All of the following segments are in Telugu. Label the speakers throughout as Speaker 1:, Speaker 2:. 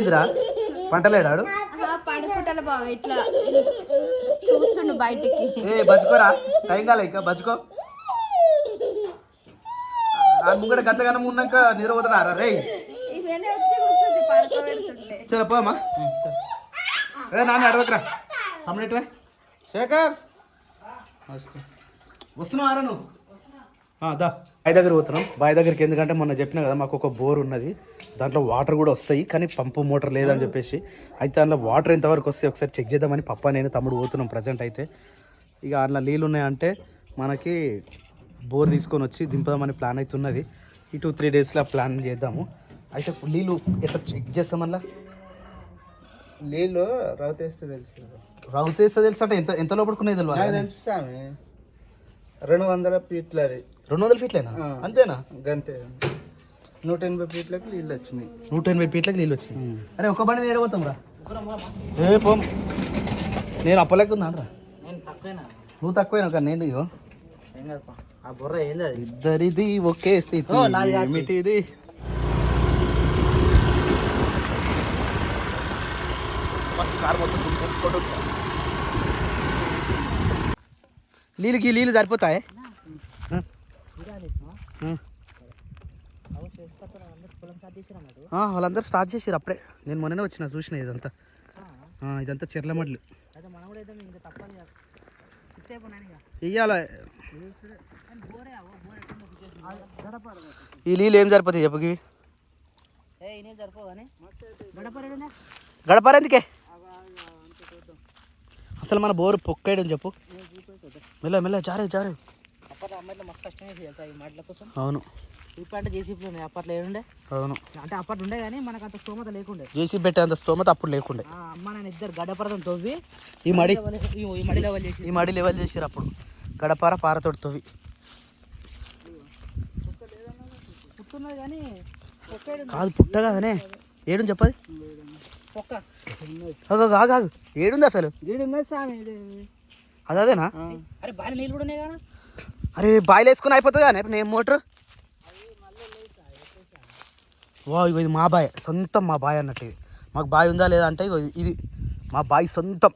Speaker 1: ఇదిరా? పంటలేడాడు?
Speaker 2: పడుకుంటాల బాగా ఇట్లా చూస్తుండు బయటికి.
Speaker 1: ఏ బతుకోరా? టైం కాలే ఇంకా ఆ ముంగడ గంతగానం ఉన్నాక నిద్రపోతున్నారా? రే
Speaker 2: ఇవన్నీ వచ్చి కూర్చుంది పడుకోబెడుతుంటే
Speaker 1: చలో పోమా ఏ నాన్న అడవకరా. తమ్ముడెట్టువే శేఖర్. వస్తున్నావారా నువ్వు? దా. బావి దగ్గర పోతున్నాం. బావి దగ్గరికి ఎందుకంటే మొన్న చెప్పినా కదా మాకు ఒక బోర్ ఉన్నది. దాంట్లో వాటర్ కూడా వస్తాయి కానీ పంపు మోటార్ లేదని చెప్పేసి. అయితే దాంట్లో వాటర్ ఎంతవరకు వస్తాయి ఒకసారి చెక్ చేద్దామని పప్ప నేను తమ్ముడు పోతున్నాం ప్రజెంట్ అయితే. ఇక అందులో నీళ్ళు ఉన్నాయంటే మనకి బోర్ తీసుకొని వచ్చి దింపదామని ప్లాన్ అయితే ఉన్నది. ఈ టూ త్రీ డేస్లో ప్లాన్ చేద్దాము. అయితే నీళ్ళు ఎట్లా చెక్ చేస్తాం మళ్ళీ
Speaker 3: నీళ్ళు రౌతేస్తే తెలుసు
Speaker 1: రౌతేస్తే తెలుసు అంటే ఎంత ఎంత లోపడుకునేది
Speaker 3: నాకు తెలుసు రెండు వందల ఫీట్లది.
Speaker 1: రెండు వందల ఫీట్లేనా. అంతేనా?
Speaker 3: గంతే. నూట ఎనభై ఫీట్లకు నీళ్ళు వచ్చినాయి.
Speaker 1: నూట ఎనభై ఫీట్లకు నీళ్ళు వచ్చినాయి. అరే ఒక బండి ఏడబోతాం రా. ఏ పోం. నేను అప్పలేక ఉన్నాను రా
Speaker 4: నేను
Speaker 1: నువ్వు తక్కువైనా కానీ నేను ఇగో. ఇద్దరిది ఒకే స్థితి. ఏమిటిది నీళ్ళకి నీళ్ళు సరిపోతాయి? వాళ్ళందరూ స్టార్ట్ చేసారు అప్పుడే. నేను మొన్ననే వచ్చిన చూసిన ఇదంతా. ఇదంతా చెర్లమడ్లు
Speaker 4: అయితే
Speaker 1: ఇయ్యాల? ఈ నీళ్ళు ఏం సరిపోతాయి చెప్పు ఇవి అసలు మన బోరు పొక్కేయడం చెప్పు. మెల్ల మెల్ల జారే జారే.
Speaker 4: అప్పట్లో అమ్మాయిలో మస్తు కష్టమే తెలుసా ఈ మాటల కోసం.
Speaker 1: అవును.
Speaker 4: ఇప్పుడు అంటే జేసీపీలు ఉన్నాయి అప్పట్లో ఏముండే?
Speaker 1: అవును.
Speaker 4: అంటే అప్పట్లో ఉండే కానీ మనకు అంత స్తోమత లేకుండే.
Speaker 1: జేసీ పెట్టేంత స్తోమత అప్పుడు లేకుండే.
Speaker 4: ఆ అమ్మ నాన్న ఇద్దరు గడ్డపరదం తవ్వి
Speaker 1: ఈ మడి
Speaker 4: ఈ మడి లెవెల్ చేసి
Speaker 1: ఈ మడి లెవెల్ చేసారు అప్పుడు. గడపార పారతోటి తవ్వి.
Speaker 4: పుట్టున్నది కానీ
Speaker 1: కాదు పుట్ట కాదనే ఏడు చెప్పది ఆగు. ఏడుంది అసలు? అదేనా
Speaker 4: అరే బాగా నీళ్ళు కూడా ఉన్నాయి కదా
Speaker 1: అరే బాయిల్ వేసుకుని అయిపోతుంది కానీ నేను మోటర్? వా ఇగో ఇది మా బాయ్ సొంతం మా బాయ్ అన్నట్టు ఇది. మాకు బాయ్ ఉందా లేదా అంటే ఇగో ఇది- మా బాయ్ సొంతం.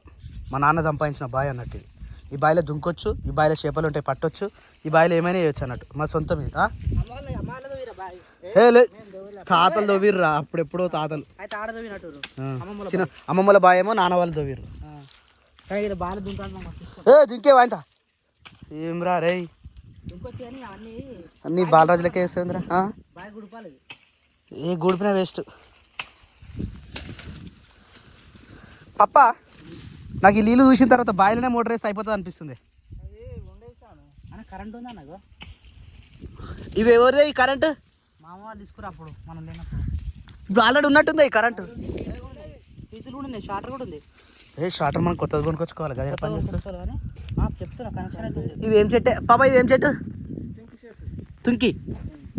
Speaker 1: మా నాన్న సంపాదించిన బాయ్ అన్నట్టు ఇది. ఈ బాయిలో దుంకొచ్చు ఈ బాయిలో చేపలు ఉంటాయి పట్టొచ్చు ఈ బాయిలో ఏమైనా చేయొచ్చు అన్నట్టు. మా సొంతం ఇది తాతలు దొవ్విర్రా అప్పుడెప్పుడో తాతలు. చిన్న అమ్మమ్మల బాయ్ ఏమో నాన్న వాళ్ళు
Speaker 4: ఇష్టం
Speaker 1: ఏ దుంకే వాయింత. ఏం రా రే
Speaker 4: దుంకొచ్చి కానీ అన్ని
Speaker 1: అన్ని బాలరాజులకే వేస్తుందిరా. ఏ గుడిపిన వేస్ట్. పప్ప నాకు ఈ నీళ్ళు చూసిన తర్వాత బాయిలోనే మోటార్ వేస్తే అయిపోతుంది అనిపిస్తుంది.
Speaker 4: అన్న కరెంట్ ఉందా నాకు?
Speaker 1: ఇవి ఎవరిదే ఈ కరెంటు
Speaker 4: మా అమ్మ వాళ్ళు తీసుకురా అప్పుడు మనం లేనప్పుడు.
Speaker 1: ఇప్పుడు ఆల్రెడీ ఉన్నట్టుంది ఈ కరెంటు
Speaker 4: పీసులు కూడా ఉన్నాయి షార్టర్ కూడా ఉంది.
Speaker 1: ఏ షార్టర్ మనం కొత్తది కొనుక్కొచ్చుకోవాలి కదా పని చేస్తుంది ఇది ఏం చెట్టే? పాప ఇది ఏం చెట్టు? తుంకి.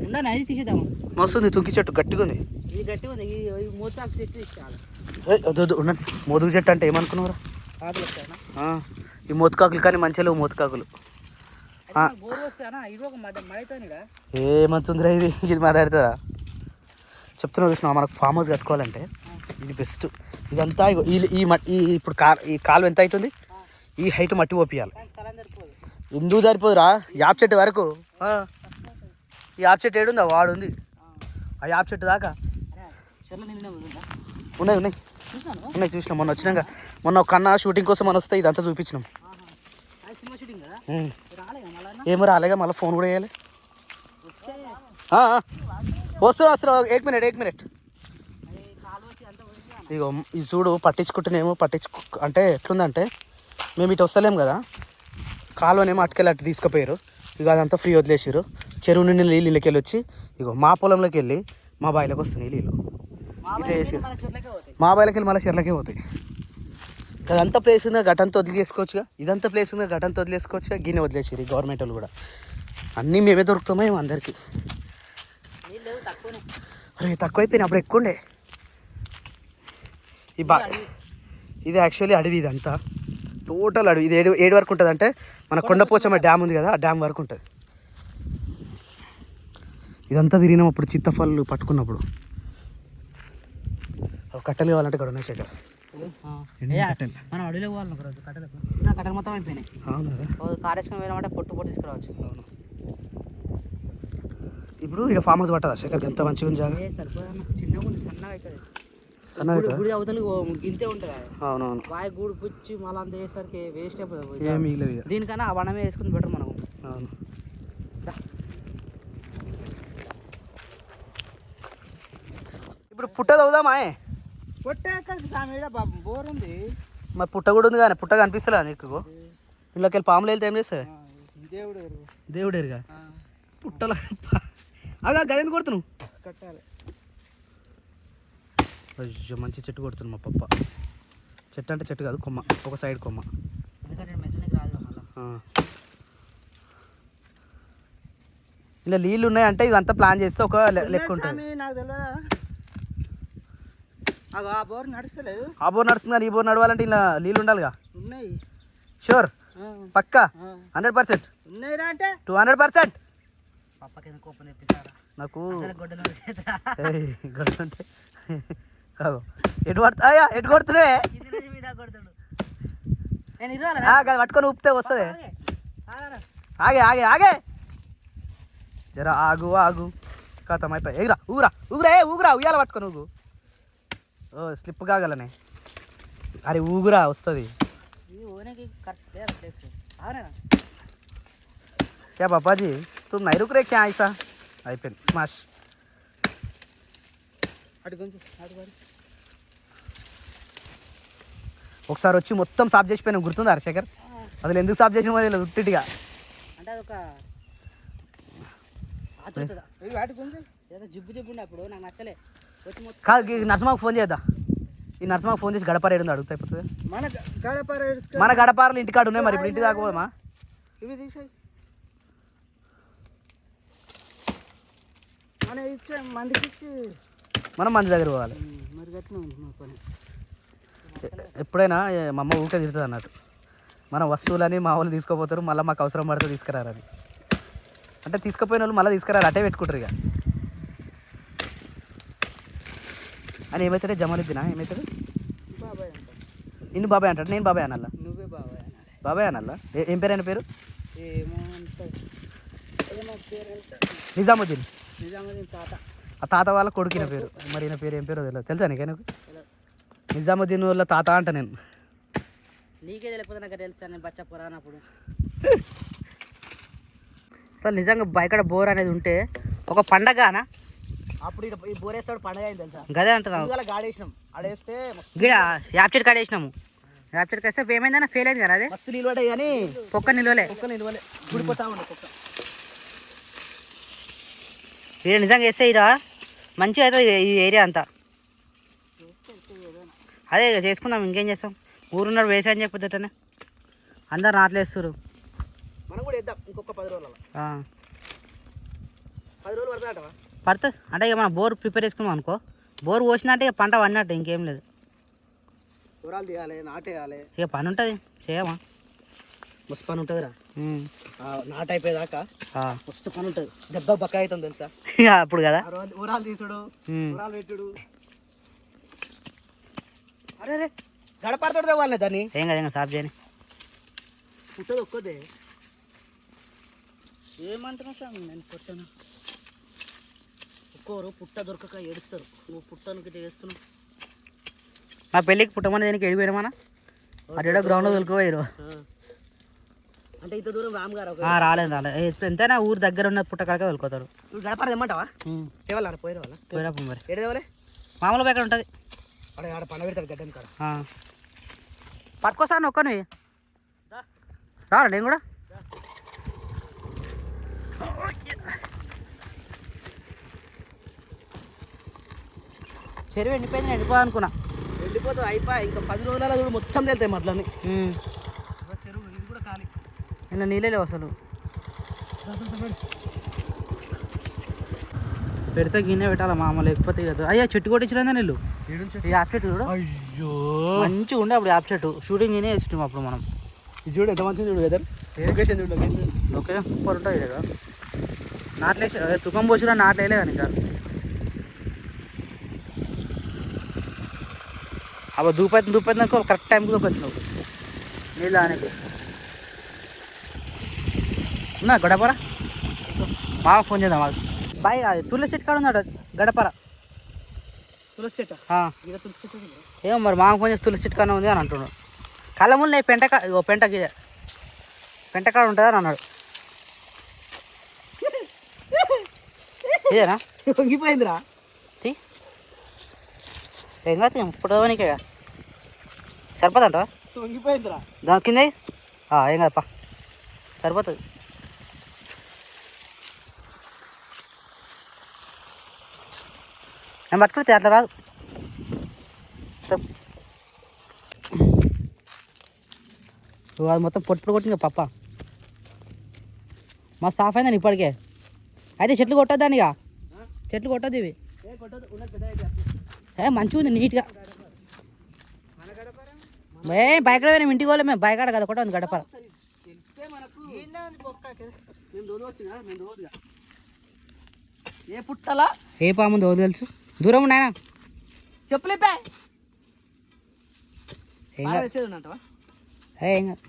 Speaker 4: ఉండని అది తీసేద్దాము?
Speaker 1: మస్తుంది తుంకి చెట్టు గట్టిగా ఉంది.
Speaker 4: ఇది గట్టి ఉంది మూతాకు చెట్టు
Speaker 1: ఉండండి. మోదుగు చెట్టు అంటే ఏమనుకున్నారా ఈ మోతుకాకులు కానీ మంచిగా లేవు మోతుకాకులు. ఏమంటుందిరా ఇది? ఇది మాట్లాడుతుందా? చెప్తున్నా చూసిన మనకు ఫామ్ హౌస్ కట్టుకోవాలంటే ఇది బెస్ట్ ఇదంతా ఈ ఈ ఇప్పుడు కా ఈ కాలు ఎంత అవుతుంది? ఈ హైట్ మట్టి
Speaker 4: సరిపోదు
Speaker 1: ఎందుకు సరిపోదురా? యాప్ చెట్టు వరకు. ఈ యాప్ చెట్టు ఏడుందా? వాడు ఉంది ఆ యాప్ చెట్టు దాకా? ఉన్నాయి ఉన్నాయి. ఉన్నాయి చూసినాం. మొన్న వచ్చినాక మొన్న ఒక కన్నా షూటింగ్ కోసం మన వస్తే ఇదంతా చూపించినాం. ఏమో రాలేగా? మళ్ళీ ఫోన్ కూడా వేయాలి. వస్తున్నా వస్తున్నా. ఏక్ మినిట్ ఏక్ మినిట్. ఇగో ఈ చూడు పట్టించుకుంటేనేమో పట్టించుకు అంటే ఎట్లుందంటే మేము ఇటు వస్తలేం కదా. కాలువనేమో అటుకెళ్ళి అటు తీసుకుపోయారు. ఇక అదంతా ఫ్రీ వదిలేసారు చెరువు నుండి నీళ్ళు ఇళ్ళకి వచ్చి ఇగో మా పొలంలోకి వెళ్ళి మా బాయిలోకి వస్తున్నాయి నీళ్ళు. ఇట్లా
Speaker 4: పోతాయి.
Speaker 1: మా బాయిలకి వెళ్ళి మళ్ళీ చెర్లకే పోతాయి. అదంతా ప్లేస్ ఉందా? గటంతా వదిలేసుకోవచ్చుగా? ఇదంతా ప్లేస్ ఉందా? గటంతా వదిలేసుకోవచ్చుగా? గిన్నె వదిలేసారు గవర్నమెంట్ వాళ్ళు కూడా. అన్నీ మేమే దొరుకుతామో అందరికీ.
Speaker 4: లేవు తక్కువనే.
Speaker 1: అరే తక్కువైపోయినాయి అప్పుడు ఎక్కువ ఉండే ఈ బా ఇది యాక్చువల్లీ అడవి ఇదంతా. టోటల్ అడవి. ఇది ఏడు ఏడు వరకు ఉంటుంది అంటే మన కొండపోచమ్మ డ్యామ్ ఉంది కదా ఆ డ్యామ్ వరకు ఉంటుంది. ఇదంతా తిరిగినాం అప్పుడు చిత్తఫళ్ళు పట్టుకున్నప్పుడు. కట్టెలు కావాలంటే ఇక్కడ ఉన్నాయి శేఖర్
Speaker 4: మనం అడవిలో పోవాలి ఒక రోజు కట్టెలకు. నా కట్టెలు మొత్తం అయిపోయినాయి.
Speaker 1: అవును? కదా
Speaker 4: ఓ కార్ వేసుకొని పోయినామంటే పొట్టు పొట్టు తీసుకురావచ్చు.
Speaker 1: ఇప్పుడు ఇక ఫామ్ హౌస్ పట్టదా? శేఖర్కి ఎంత మంచిగా ఉంది జాగా. అవునవును.
Speaker 4: వాయి గూడు పుచ్చి మళ్ళీ అంత వేస్ట్ అయిపోతుంది
Speaker 1: ఏం మిగిలేదు ఇక.
Speaker 4: దీనికన్నా ఆ వనమే వేసుకుని బెటర్ మనం
Speaker 1: అవును. ఇప్పుడు పుట్ట
Speaker 3: సామీడ బాబు బోర్ ఉంది.
Speaker 1: మరి పుట్ట కూడా ఉంది కానీ పుట్ట కనిపిస్తలే నీకు ఇళ్ళకి వెళ్ళి పాములు వెళ్తే ఏం చేస్తుంది
Speaker 3: ఆ, దేవుడు ఎరుగు.
Speaker 1: దేవుడు ఎరుగా
Speaker 3: ఆ,
Speaker 1: పుట్టల అగా గదని కొడుతున్నావు?
Speaker 3: కట్టాలి.
Speaker 1: అయ్యో మంచి చెట్టు కొడుతున్నావు మా పప్ప. చెట్టు అంటే చెట్టు కాదు కొమ్మ. ఒక సైడ్ కొమ్మ. ఇలా నీళ్ళు ఉన్నాయంటే ఇదంతా ప్లాన్ చేస్తే ఒక లె- లెక్క ఉంటుంది.
Speaker 3: ఆ బోర్ నడుస్తలేదు.
Speaker 1: ఆ బోర్ నడుస్తుంది కానీ ఈ బోర్ నడవాలంటే ఇలా నీళ్ళు ఉండాలిగా.
Speaker 3: ఉన్నాయి.
Speaker 1: షూర్ పక్కా. Hundred percent?
Speaker 3: ఉన్నాయిరా అంటే?
Speaker 1: Two hundred percent?
Speaker 4: పప్పకి ఎందుకు కోపం తెప్పిస్తారా
Speaker 1: నాకు ఎటు పడుతాయా ఎటు కొడుతున్నావే? పట్టుకొని ఊపితే వస్తుంది. ఆగే. ఆగే ఆగే జర ఆగు ఆగు. కథం అయిపోయి. ఎగురా ఊరా ఊగురా ఏ ఊగురా ఉయ్యాల పట్టుకో నువ్వు ఓ స్లిప్ కాగలనే. అరే ఊగురా వస్తుంది. క్యా బాబాజీ తుమ్ నై రుక్ రే క్యా ఐసా? అయిపోయింది. స్మాష్ ఒకసారి వచ్చి మొత్తం సాఫ్ చేసిపోయినా గుర్తుందా హర్షేఖర్ అసలు ఎందుకు సాఫ్ చేసిన తెలియదు ఉట్టిగా
Speaker 4: అంటే అదొక జిబ్బు జిబ్బు నాకు నచ్చలే.
Speaker 1: కాదు ఈ నర్సమాకు ఫోన్ చేద్దా ఈ నర్సమాకు ఫోన్ చేసి గడప రేడు అడుగుతా అయిపోతుంది
Speaker 3: మన
Speaker 1: గడపారలు ఇంటికాడు ఉన్నాయి మరి ఇప్పుడు ఇంటి దాకా పోదామా?
Speaker 3: ఇవి తీసాయి. మన ఇచ్చే మందికి ఇచ్చి
Speaker 1: మనం మంది దగ్గర పోవాలి.
Speaker 3: మరి గట్టిన ఉంది మా పని.
Speaker 1: ఎ- ఎప్పుడైనా మా అమ్మ ఊకే తిడుతుంది అన్నట్టు. మన వస్తువులని మా వాళ్ళు తీసుకోపోతారు మళ్ళీ మాకు అవసరం పడితే తీసుకురారని. అంటే తీసుకుపోయిన వాళ్ళు మళ్ళీ తీసుకురారు అటే పెట్టుకుంటారు ఇక. అని ఏమవుతాడే జమలిద్దినా? ఏమవుతాడు
Speaker 3: బాబాయ్ అంట
Speaker 1: నిన్ను బాబాయ్ అంటాడు నేను బాబాయ్ అనాలా?
Speaker 3: నువ్వే బాబాయ్
Speaker 1: బాబాయ్ అనాలా? ఏ- పేరు ఆయన పేరు? నిజాముద్దీన్.
Speaker 3: నిజాముద్దీన్ తాత
Speaker 1: ఆ తాత వాళ్ళ కొడుకిన పేరు. మరి ఈయన పేరు ఏం పేరో తెలియదు తెలుసా నీకే? నీకు నిజాముద్దీన్ వాళ్ళ తాత అంట నేను.
Speaker 4: నీకే తెలియకపోతే నాకు తెలుసు నేను బచ్చ పురాణప్పుడు. అసలు నిజంగా బయకడ బోర్ అనేది ఉంటే ఒక పండగనా?
Speaker 1: అప్పుడు ఈ బోరేస్తాడు పండగ అయింది తెలుసా?
Speaker 4: గదే
Speaker 1: గాడేసినాం. ఆడేస్తే
Speaker 4: గిడ యాప్చెట్ కాడేసినాము. యాప్చెట్ కాస్తే ఏమైందన్నా? ఫెయిల్ అయింది కదా అదే?
Speaker 1: మస్తు నిలబడ్డాయి కానీ
Speaker 4: పొక్క నిలవలే.
Speaker 1: కుక్క నిలవలే. గుడిపోతా ఉండే కుక్క
Speaker 4: ఇది నిజంగా వేస్తే ఇక మంచిగా అవుతుంది ఈ ఏరియా అంతా. అదే ఇక చేసుకుందాం ఇంకేం చేస్తాం? ఊరున్నాడు వేసాయని చెప్పొద్దుటనే అందరు నాట్లేస్తారు
Speaker 1: మనం కూడా వేద్దాం ఇంకొక పది రోజుల పది రోజులు పడతాడవా
Speaker 4: పడుతుంది. అంటే ఇక మనం బోర్ ప్రిపేర్ చేసుకున్నాం అనుకో. బోర్ పోసినట్టే ఇక పంట పడినట్టు ఇంకేం లేదు.
Speaker 1: కూరలు తీయాలి నాటేయాలి.
Speaker 4: ఇక పని ఉంటుంది చేయమా?
Speaker 1: మస్తు పని ఉంటుందిరా. నాట అయిపోయేదాకా. మస్తు పని ఉంటుంది. దెబ్బ బక్క అవుతుంది తెలుసా?
Speaker 4: అప్పుడు కదా?
Speaker 1: ఊరాలు తీసుడు. ఊరాలు పెట్టుడు. అరే అరే గడపడతాడు వాళ్ళే దాన్ని.
Speaker 4: ఏం కదా సాఫ్ చేయని.
Speaker 1: పుట్టదు ఒక్కదే
Speaker 3: ఏమంటున్నా సార్ నేను కొట్టాను
Speaker 1: ఒక్కోరు పుట్ట దొరకక ఏడుస్తారు. నువ్వు పుట్టనికి చేస్తున్నావు?
Speaker 4: మా పెళ్ళికి పుట్టమని దేనికి ఎడిపోయామన్నా అటు గ్రౌండ్లో తొలుకోపోయారు
Speaker 1: అంటే ఇంత దూరం రామ్ గారు
Speaker 4: ఆ, రాలేదు రాలేదు. ఎంతైనా ఊరు దగ్గర ఉన్న పుట్టకాడక
Speaker 1: నువ్వు గడపడ తెమ్మంటావా? తేవాలా పోయిన వాళ్ళ?
Speaker 4: పోయినప్పుడు మరి.
Speaker 1: ఏడు తేవాలే?
Speaker 4: మామూలు ఎక్కడ ఉంటుంది.
Speaker 1: అక్కడ ఆడ పండ పెడతాడు గడ్డం కాడ.
Speaker 4: పట్టుకొస్తాను ఒక్కని రారా నేను కూడా? చెరువు ఎండిపోయింది నేను ఎండిపోదా అనుకున్నా.
Speaker 1: వెళ్ళిపోతుంది అయిపోయి ఇంకా పది రోజులలో చూడు మొత్తం వెళ్తాయి మట్లని
Speaker 4: ఉమ్.
Speaker 1: చెరువు ఇది కూడా ఖాళీ
Speaker 4: నిన్న నీళ్ళే లేవు అసలు. పెడితే గిన్నె పెట్టాలా మామ? లేకపోతే ఇక అయ్యా చెట్టు కొట్టించలేదా నీళ్ళు? ఈ యాప్ చెట్టు చూడు.
Speaker 1: అయ్యో!
Speaker 4: మంచిగా ఉండే అప్పుడు యాప్ చెట్టు. షూటింగ్ నేనే వేసినాం అప్పుడు మనం.
Speaker 1: ఇది చూడు ఎంత మంచిగా చూడు వెదర్ లొకేషన్ చూడు లొకేషన్
Speaker 4: లొకేషన్ సూపర్ ఉంటుంది కదా. నాట్లేసి తుకం పోసినా నాట్లేలే కానీ సార్ అవ దూపైతే దూపైతే కరెక్ట్ టైంకి దూకొచ్చినావు నీళ్ళు ఆనకి. ఉన్నా గడపరా? మామ ఫోన్ చేద్దాం మాకు బాయ్ అది తులసి చెట్టు కాడ ఉన్నాడు గడపర.
Speaker 1: తులసి చెట్ట.
Speaker 4: ఏమో మరి మామ ఫోన్ చేసి తులసి చెట్టు కాడ ఉంది అని అంటున్నాడు. కళ్ళ ముందు పెంట కా ఇగో పెంట గిదే. పెంట కాడ ఉంటుందా అని అన్నాడు. ఇదేనా?
Speaker 1: వంగిపోయిందిరా.
Speaker 4: ఏం కాదు ఇప్పుడు నీకే సరిపోతుంట
Speaker 1: వంగిపోయిందిరా.
Speaker 4: దాని కింద ఏం కాదప్పా సరిపోతుంది. నేను పట్టుకుంటే అట్లా రాదు. అది మొత్తం పొట్టు కొట్టింది పప్ప మా సాఫ్ అయిందని ఇప్పటికే? అయితే చెట్లు కొట్టొద్దాని ఇక చెట్లు కొట్టొద్దు ఇవి. ఏ మంచిగా ఉంది నీట్గా. ఏ బైక్ మేము ఇంటికి పోలే మేము. బైక్ ఆడ కదా ఒకటి ఉంది గడప
Speaker 1: ఏ పుట్టలా?
Speaker 4: ఏ పాము తెలుసు? దూరం ఉన్నాయన?
Speaker 1: చెప్పులేపా
Speaker 4: ఏం కాదు.
Speaker 1: తెచ్చేది ఉన్నట్టవా?
Speaker 4: ఏ, ఏం కాదు.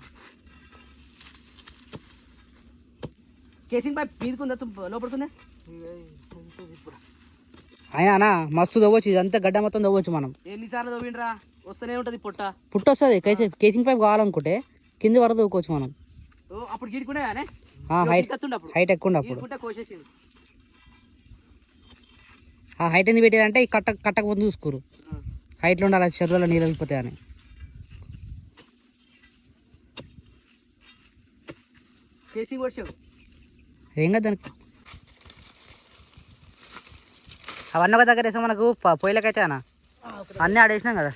Speaker 1: కేసింగ్ పైప్ మీదకుందా లోపడుకుందా?
Speaker 4: అయినా అన్న మస్తు దవ్వచ్చు ఇదంతా గడ్డ మొత్తం దవ్వచ్చు మనం.
Speaker 1: ఎన్నిసార్లు తవ్విండ్రా? వస్తూనే ఉంటది పుట్ట.
Speaker 4: పుట్టు వస్తుంది. కేసీ కేసింగ్ పైప్ కావాలనుకుంటే కింది వరకు దవ్వుకోవచ్చు మనం.
Speaker 1: అప్పుడు
Speaker 4: హైట్ హైట్ ఎక్కువ అప్పుడు.
Speaker 1: కోసేసింది
Speaker 4: ఆ హైట్ ఎందుకు పెట్టారంటే ఈ కట్ట కట్టకపోతే చూసుకోరు. హైట్లో ఉండాలి చెరువులో నీళ్ళు వెళ్ళిపోతాయి అని.
Speaker 1: కేసింగ్ వచ్చావు
Speaker 4: ఏం కాదు దానికి. అవన్నీ ఒక దగ్గర వేసాం మనకు పొయ్యిలకైతే అన్న. అన్నీ ఆడేసినాం కదా.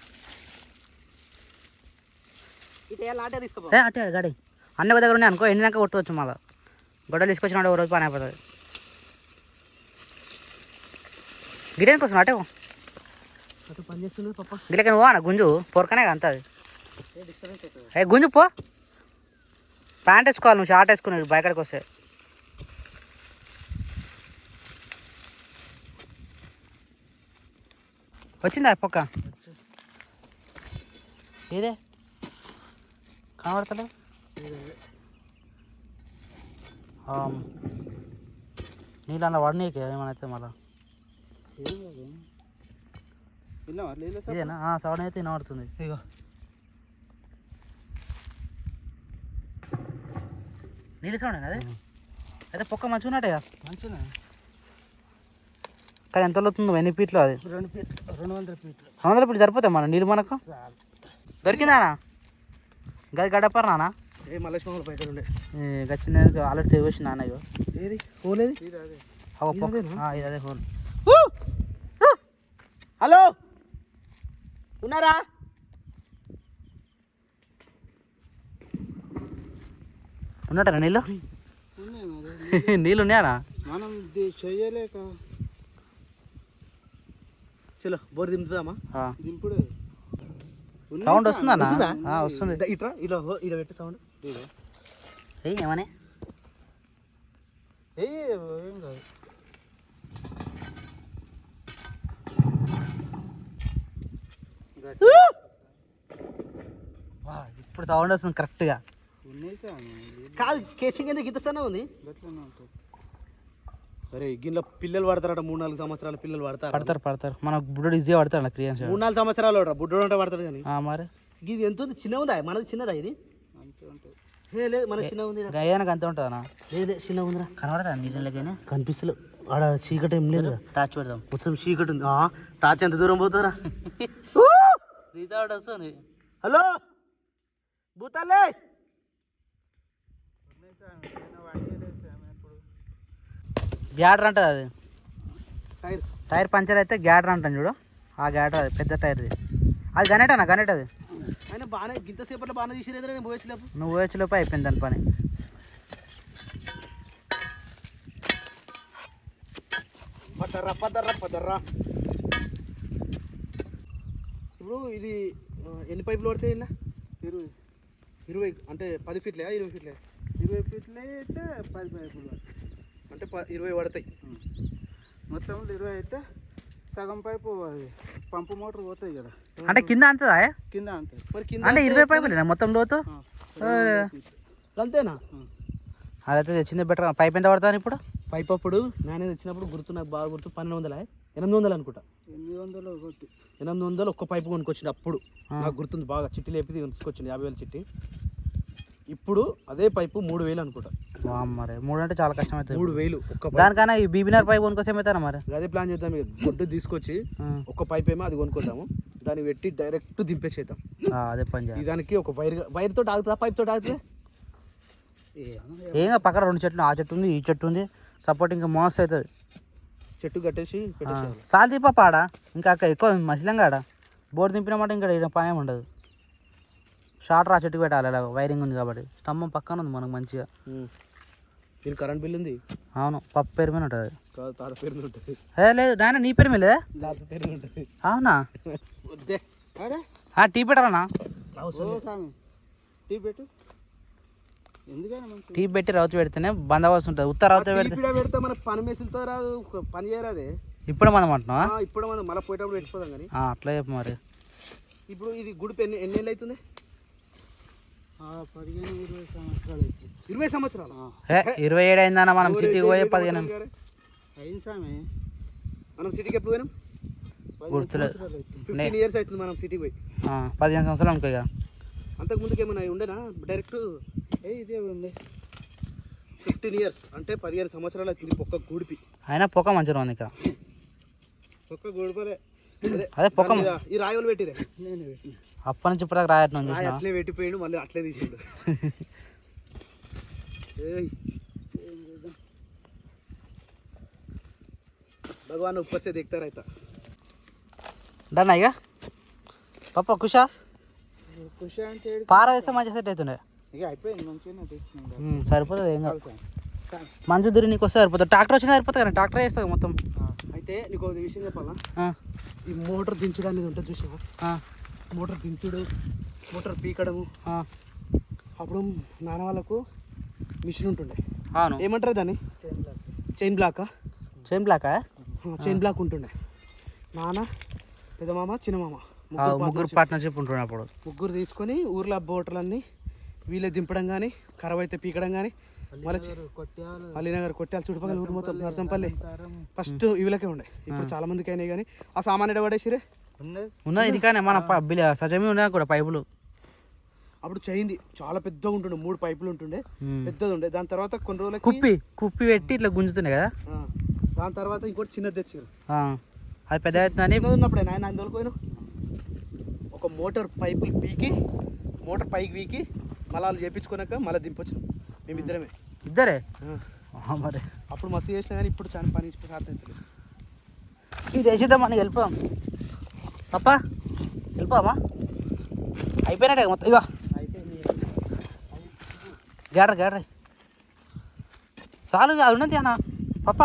Speaker 4: అట్టే గాడి. అన్నీ ఒక దగ్గర ఉన్నాయి అనుకో ఎండినాక కొట్టుకోవచ్చు మళ్ళీ. గొడవలు తీసుకొచ్చినాడు ఒక రోజు పని అయిపోతుంది. గిడేందుకు వస్తున్నావు? అటే గిలకి నువ్వు అన్న గుంజు పొరకనే కదా అంత అది. ఏ గుంజు పో. ప్యాంట్ వేసుకోవాలి నువ్వు షార్ట్ వేసుకున్నాడు బయటకు వస్తే వచ్చిందా పక్క? ఏదే? కనబడతలేదు నీళ్ళు అలా పడినాయికే ఏమైనా మళ్ళా.
Speaker 3: విన్నావా లేదు
Speaker 4: ఇదేనా సౌండ్ అయితే వినబడుతుంది.
Speaker 1: ఇగో
Speaker 4: నీళ్ళు సౌండ్ అదే? అయితే పొక్క మంచిగా ఉన్నట్టేగా
Speaker 3: మంచిగా
Speaker 4: కానీ ఎంత అవుతుందో ఎన్ని ఫీట్లు అది?
Speaker 3: రెండు ఫీట్లు రెండు వందల ఫీట్లు
Speaker 4: రెండు వందల ఫీట్లు సరిపోతాయి మన నీళ్ళు మనకు? దొరికిందానా? గది గడపరు నాన్న
Speaker 1: ఏ మల్లేశ్వరం బయట ఉండే.
Speaker 4: గచ్చిన ఆల్రెడీ తెవేసి నాన్న ఇగో.
Speaker 1: ఏది? పోలేదు
Speaker 3: ఇది అదే
Speaker 1: ఇది
Speaker 4: అదే ఫోన్
Speaker 1: హలో! ఉన్నారా?
Speaker 4: ఉన్నట్టరా నీళ్ళు? నీళ్ళు ఉన్నాయా
Speaker 3: మనం ఇది చెయ్యలేక
Speaker 1: చలో బోర్ దింపుదామా?
Speaker 3: దింపుడే.
Speaker 4: సౌండ్ వస్తుందా?
Speaker 1: వస్తుందా? ఇట్రా ఇలా ఇలా పెట్టి సౌండ్.
Speaker 4: ఏయ్ ఏమని?
Speaker 3: ఏం కాదు.
Speaker 4: ఇప్పుడు సౌండ్ వస్తుంది కరెక్ట్గా
Speaker 1: కాదు కేసింగ్ ఎందుకు ఇంత సన్న ఉంది?
Speaker 3: ఉంటుంది
Speaker 1: అరే గిన్నెలో పిల్లలు పడతారట మూడు నాలుగు సంవత్సరాల పిల్లలు పడతారు.
Speaker 4: పడతారు పడతారు. మన బుడ్డోడు ఈజీగా పడతాడు క్రియాన్స్
Speaker 1: మూడు నాలుగు సంవత్సరాలు వాడరా బుడ్డోడు అంటే పడతాడు కానీ.
Speaker 4: మరి?
Speaker 1: ఇది ఎంత ఉంది? చిన్న ఉందా? మనది చిన్నదా ఇది?
Speaker 3: అంతే ఉంటుంది.
Speaker 1: ఏ లేదు మనది చిన్న ఉంది
Speaker 4: గయ్యానికి అంతే ఉంటుందనా
Speaker 1: లేదే చిన్న ఉందిరా.
Speaker 4: కనబడతా నీళ్ళకైనా
Speaker 1: కనిపిస్తలేదు. ఆడ చీకటి ఏం లేదు
Speaker 4: టాచ్ పెడదాం.
Speaker 1: మొత్తం చీకటి ఉంది. ఆ, టార్చ్ ఎంత దూరం పోతారా
Speaker 4: రీసౌండ్ వస్తుంది
Speaker 1: హలో భూతాలే
Speaker 4: గ్యాడర్ అంటది అది.
Speaker 1: టైర్.
Speaker 4: టైర్ పంచర్ అయితే గ్యాడర్ అంటాను చూడు. ఆ గ్యాడర్ అది పెద్ద టైర్ది అది గనెట్ అన్న గనెట్ అది?
Speaker 1: ఆయన బాగానే ఇంత సేపట్లో బాగానే తీసిరేదా నేను పోయట్లేదు
Speaker 4: నువ్వు వచ్చేలోపు అయిపోయింది దాని పని.
Speaker 1: పదర్రా పదర్రా పదర్రా. ఇప్పుడు ఇది ఎన్ని పైపులు పడతాయి ఇలా
Speaker 3: ఇరవై
Speaker 1: ఇరవై అంటే పది ఫీట్లే ఇరవై ఫీట్లే
Speaker 3: ఇరవై ఫీట్లు అయితే పది పైపులు
Speaker 1: అంటే ప ఇరవై పడతాయి.
Speaker 3: మొత్తం ఇరవై అయితే సగం పైపు అది పంపు మోటార్ పోతాయి కదా.
Speaker 4: అంటే కింద అంతదా
Speaker 3: కింద అంతే.
Speaker 1: మరి కింద
Speaker 4: అంటే ఇరవై పైపులేనా మొత్తం లోతు?
Speaker 1: అంతేనా?
Speaker 4: అదైతే తెచ్చింది బెటర్ పైప్ ఎంత పడతాను ఇప్పుడు?
Speaker 1: పైప్ అప్పుడు నానే తెచ్చినప్పుడు గుర్తు నాకు బాగా గుర్తు పన్నెండు వందల ఎనిమిది వందలు అనుకుంటా.
Speaker 3: ఎనిమిది వందలు ఒకటి
Speaker 1: ఎనిమిది వందలు ఒక్క పైపు కొనుక్కొచ్చింది అప్పుడు. నాకు గుర్తుంది బాగా చిట్టి లేపి తీసుకొచ్చింది యాభై వేల చిట్టి. ఇప్పుడు అదే పైపు మూడు వేలు అనుకుంటా.
Speaker 4: మరి మూడు అంటే చాలా కష్టం అవుతుంది
Speaker 1: మూడు వేలు.
Speaker 4: దానికన్నా ఈ బీబీనర్ పైప్ కొనుక్కొస్తే ఏమవుతారా మరి?
Speaker 1: అదే ప్లాన్ చేద్దాం గుడ్డు తీసుకొచ్చి. ఒక పైప్ ఏమో అది కొనుక్కుందాము దాన్ని పెట్టి డైరెక్ట్ దింపేసేద్దాం.
Speaker 4: అదే పని
Speaker 1: దానికి ఒక వైర్ వైర్ తోటి ఆగుతుందా? పైప్ తోటి ఆగుతుందా?
Speaker 4: ఏం పక్కన రెండు చెట్లు ఆ చెట్టు ఉంది ఈ చెట్టు ఉంది. సపోర్ట్ ఇంకా మోస్ట్ అవుతుంది.
Speaker 1: చెట్టు కట్టేసి
Speaker 4: చాలు దీప పాడ? ఇంకా అక్కడ ఎక్కువ మసిలంగా ఆడ బోర్డు దింపినామంటే ఇంకా పని ఏం ఉండదు. షార్ట్ రా చెట్టుకు పెట్టాలి అలా వైరింగ్ ఉంది కాబట్టి. స్తంభం పక్కన ఉంది మనకు మంచిగా.
Speaker 1: ఉం. దీనికి కరెంట్ బిల్ ఉంది?
Speaker 4: అవును పప్పు పేరు మీద ఉంటుంది.
Speaker 1: కాదు తాత పేరు మీద ఉంటుంది.
Speaker 4: ఏ లేదు నాయన నీ పేరు మీద లేదా?
Speaker 1: తాత పేరు మీద ఉంటుంది.
Speaker 4: అవునా? టీ పెట్టాలనా?
Speaker 3: ఓ స్వామి. టీ పెట్టు.
Speaker 4: టీ పెట్టి రౌతు పెడితేనే బందోబస్తు ఉంటుంది. ఉత్తర రౌతు పెడితే
Speaker 1: పెడితే మన పని మెసులుతో రాదు ఒక పని చేయరాదే.
Speaker 4: ఇప్పుడు మనం అంటున్నావా?
Speaker 1: ఇప్పుడు మనం మళ్ళీ పోయేటప్పుడు పెట్టిపోదాం కానీ.
Speaker 4: అట్లా చెప్పు మరి.
Speaker 1: ఇప్పుడు ఇది గుడిపు ఎన్ని ఎన్ని ఏళ్ళు అవుతుంది?
Speaker 3: పదిహేను ఇరవై సంవత్సరాలు
Speaker 1: ఇరవై సంవత్సరాలు?
Speaker 4: ఇరవై ఏడు అయిందన్న మనం సిటీకి పోయే పదిహేను
Speaker 3: అయింది స్వామి.
Speaker 1: మనం సిటీకి ఎప్పుడు పోయినాం?
Speaker 3: పదిహేను
Speaker 4: గుర్తులేదు.
Speaker 1: ఫిఫ్టీన్ ఇయర్స్ అవుతుంది మనం సిటీకి పోయి.
Speaker 4: పదిహేను సంవత్సరాలు అనుకో ఇక.
Speaker 1: అంతకు ముందుకు ఏమైనా ఉండేనా డైరెక్ట్
Speaker 3: ఏ ఇదే ఉంది
Speaker 1: ఫిఫ్టీన్ ఇయర్స్ అంటే పదిహేను సంవత్సరాలు అవుతుంది ఒక్క గుడిపి
Speaker 4: అయినా పొక్క మంచిగా ఉంది ఇక
Speaker 3: ఒక్క గొడవలే
Speaker 1: అదే
Speaker 4: అదే పొక్క
Speaker 1: దాని మీద ఈ రాయలు పెట్టిరే
Speaker 3: నేను పెట్టిన
Speaker 4: అప్పటి నుంచి ఇప్పటిదాకా రాయట్నం
Speaker 1: రాయి
Speaker 4: చూసిన
Speaker 1: అట్లే పెట్టిపోయాడు మళ్ళీ అట్లే తీసిండు ఏయ్,
Speaker 3: ఏం చేద్దాం
Speaker 1: భగవాన్ ऊपर से देखता रहता
Speaker 4: డన్ ఇక పప్ప కుషా
Speaker 3: ఖుషి అంటే ఏడు-
Speaker 4: పార వేస్తే మంచి సెట్ అవుతుండే
Speaker 3: ఇక అయిపోయింది.
Speaker 4: ఉమ్, సరిపోతుంది ఏం కాదు. మంచి దురి నీకు వస్తే సరిపోతుంది. ట్రాక్టర్ వచ్చినా సరిపోతుంది కానీ ట్రాక్టర్ వేస్తుంది మొత్తం.
Speaker 1: అయితే నీకు ఒక విషయం చెప్పాలా? ఈ మోటార్ దించడం అనేది ఉంటుంది చూసావా మోటార్ దించుడు మోటార్ పీకడము. అప్పుడు నాన్న వాళ్ళకు మిషన్ ఉంటుండే.
Speaker 4: అవును.
Speaker 1: ఏమంటారు దాన్ని? చైన్ బ్లాకా
Speaker 4: సేమ్ బ్లాకా
Speaker 1: చైన్ బ్లాక్ ఉంటుండే. నాన్న పెదమామ చిన్నమామ. ముగ్గురు
Speaker 4: ముగ్గురు. పార్ట్నర్షిప్. ఉంటుండే అప్పుడు.
Speaker 1: ముగ్గురు తీసుకొని ఊర్లో బోటలన్నీ వీళ్ళే దింపడం కానీ ఖరాబ్ అయితే పీకడం కానీ మళ్ళీ అలీనగర్ కొట్టాలి చుట్టుపక్కల ఊరు మొత్తం నరసంపల్లి ఫస్ట్ వీళ్ళకే ఉండే. ఇప్పుడు చాలా మందికి అయినాయి కానీ ఆ సామాన్ ఎడ పడేసిరే
Speaker 3: ఉన్నది
Speaker 4: ఉన్నది ఇది కానీ మన సజమే ఉన్నాయి కూడా పైపులు.
Speaker 1: అప్పుడు చైంది చాలా పెద్దగా ఉంటుండే. మూడు పైపులు ఉంటుండే. పెద్దది ఉండే. దాని తర్వాత కొన్ని రోజులకి
Speaker 4: కుప్పి కుప్పి పెట్టి ఇట్లా గుంజుతున్నాయి కదా?
Speaker 1: ఆ, దాని తర్వాత ఇంకోటి చిన్నది తెచ్చారు
Speaker 4: ఆ, అది పెద్ద అవుతుందని
Speaker 1: ఉన్నప్పుడే. నాయన ఆయన తోలుకోను ఒక మోటార్ పైపులు పీకి మోటార్ పైకి పీకి మళ్ళీ వాళ్ళు చేపించుకున్నాక మళ్ళీ దింపొచ్చు. మేమిద్దరమే.
Speaker 4: ఇద్దరే?
Speaker 1: ఆ.
Speaker 4: ఆ, మరి.
Speaker 1: అప్పుడు మస్తు చేసినా కానీ ఇప్పుడు చాలా పని అవుతుంది
Speaker 4: ఇది వేసిద్దాం మనకి వెళ్ళిపోదాం పప్ప వెళ్ళిపోదామా అయిపోయినట్టే మొత్తం. ఇగో. గ్యాడర్ గ్యాడర్ చాలు అది ఉన్నది అన్న. పప్ప.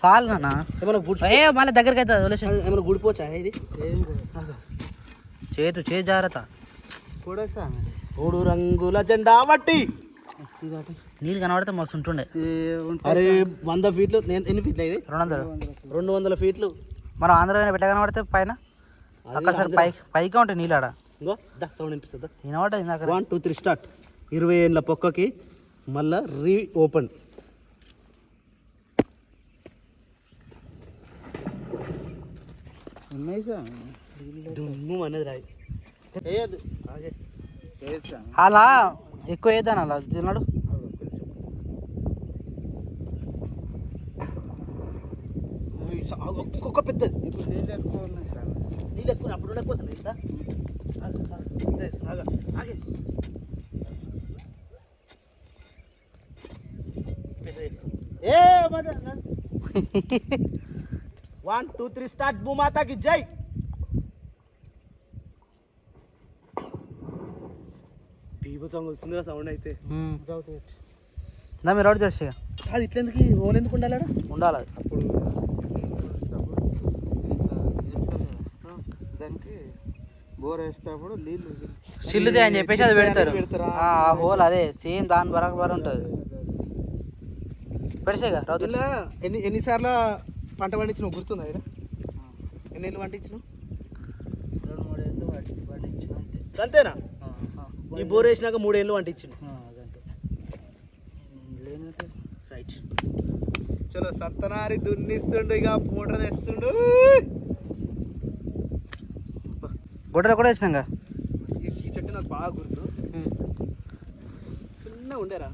Speaker 4: చాలు నాన్న.
Speaker 1: ఏమైనా గుడి
Speaker 4: ఏ మళ్ళీ దగ్గరికి అవుతుంది వదిలేసి
Speaker 1: ఏమైనా గుడిపోవచ్చా? ఇది?
Speaker 4: చేతు చేతి జాగ్రత్త.
Speaker 1: మూడు రంగుల జెండా బట్టి
Speaker 4: నీళ్ళు కనబడితే మస్తు ఉంటుండే.
Speaker 1: అరే వంద ఫీట్లు నేను ఎన్ని ఫీట్లు ఇది?
Speaker 4: రెండు వందలు?
Speaker 1: రెండు వందల ఫీట్లు.
Speaker 4: మనం ఆంధ్రమైన పెట్ట కనబడితే పైన? అక్కడ సరే పైకి పైగా ఉంటాయి నీళ్ళు ఆడ.
Speaker 1: సౌండ్ వినిపిస్తుందా?
Speaker 4: వినబడ్డది ఇందాక?
Speaker 1: One two three start. ఇరవై ఏళ్ళ పొక్కకి మళ్ళా రీ ఓపెన్
Speaker 3: ఉన్నాయి స్వామి
Speaker 1: దుమ్ము అనేది రాయి. వేయద్దు
Speaker 4: అలా ఎక్కువ వేద్దాను అలా తిన్నాడు
Speaker 1: ఒక్కొక్క పెద్దది.
Speaker 3: ఇప్పుడు నీళ్ళు ఎక్కువ ఉన్నాయి స్వామి
Speaker 1: నీళ్ళు ఎక్కువ అప్పుడు. పెద్దది వేస్తా. ఏ నడు. వన్ టూ త్రీ స్టార్ట్ భూమాతాకి జై బీభత్సంగా వస్తుందిరా సౌండ్ అయితే.
Speaker 3: రౌతు
Speaker 4: దా మీరు రోడ్డు చేసి
Speaker 1: అది ఇట్లెందుకు ఓలు ఎందుకు ఉండాలడా
Speaker 4: ఉండాలి అది.
Speaker 3: అప్పుడు. దానికి బోర్ వేసేటప్పుడు నీళ్ళు
Speaker 4: చిల్లుదే అని చెప్పేసి అది పెడతారు
Speaker 1: పెడతారా?
Speaker 4: ఆ హోల్ అదే సేమ్ దాని బరాబర్ ఉంటుంది పెడిసేగా రౌతు
Speaker 1: ఇలా ఎన్ని ఎన్నిసార్లు పంట పండించిన గుర్తుందా ఇక్కడ ఎన్ని ఏళ్ళు పండించినావు?
Speaker 3: రెండు మూడు ఏళ్ళు పండించిన అంతే.
Speaker 1: అంతేనా. ఈ బోర్ వేసినాక మూడేళ్ళు పండించిన రైట్. చలో సత్తనారి దున్నిస్తుండు ఇక మోటార్ తెస్తుండు.
Speaker 4: గొడ్డలు కూడా వేసినాక
Speaker 1: ఈ చెట్టు నాకు బాగా గుర్తు. చిన్న ఉండేరా.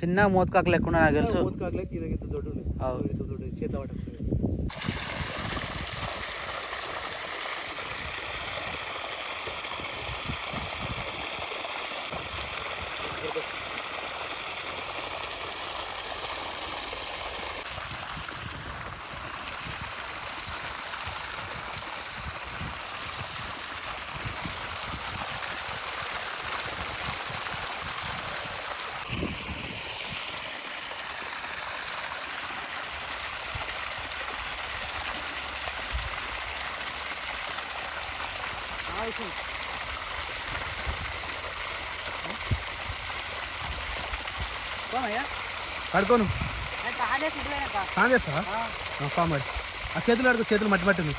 Speaker 4: చిన్న మోతకాకు లెక్క నాకు తెలుసు.
Speaker 1: మూతకాకులకి ఇది ఇంత దొడ్డు ఉంది
Speaker 4: అవు.
Speaker 1: పట్టుకుంది పడుకోను స్నానం చేస్తావా ఫామ్ ఆ చేతులు అడుగు చేతులు మట్టి పట్టింది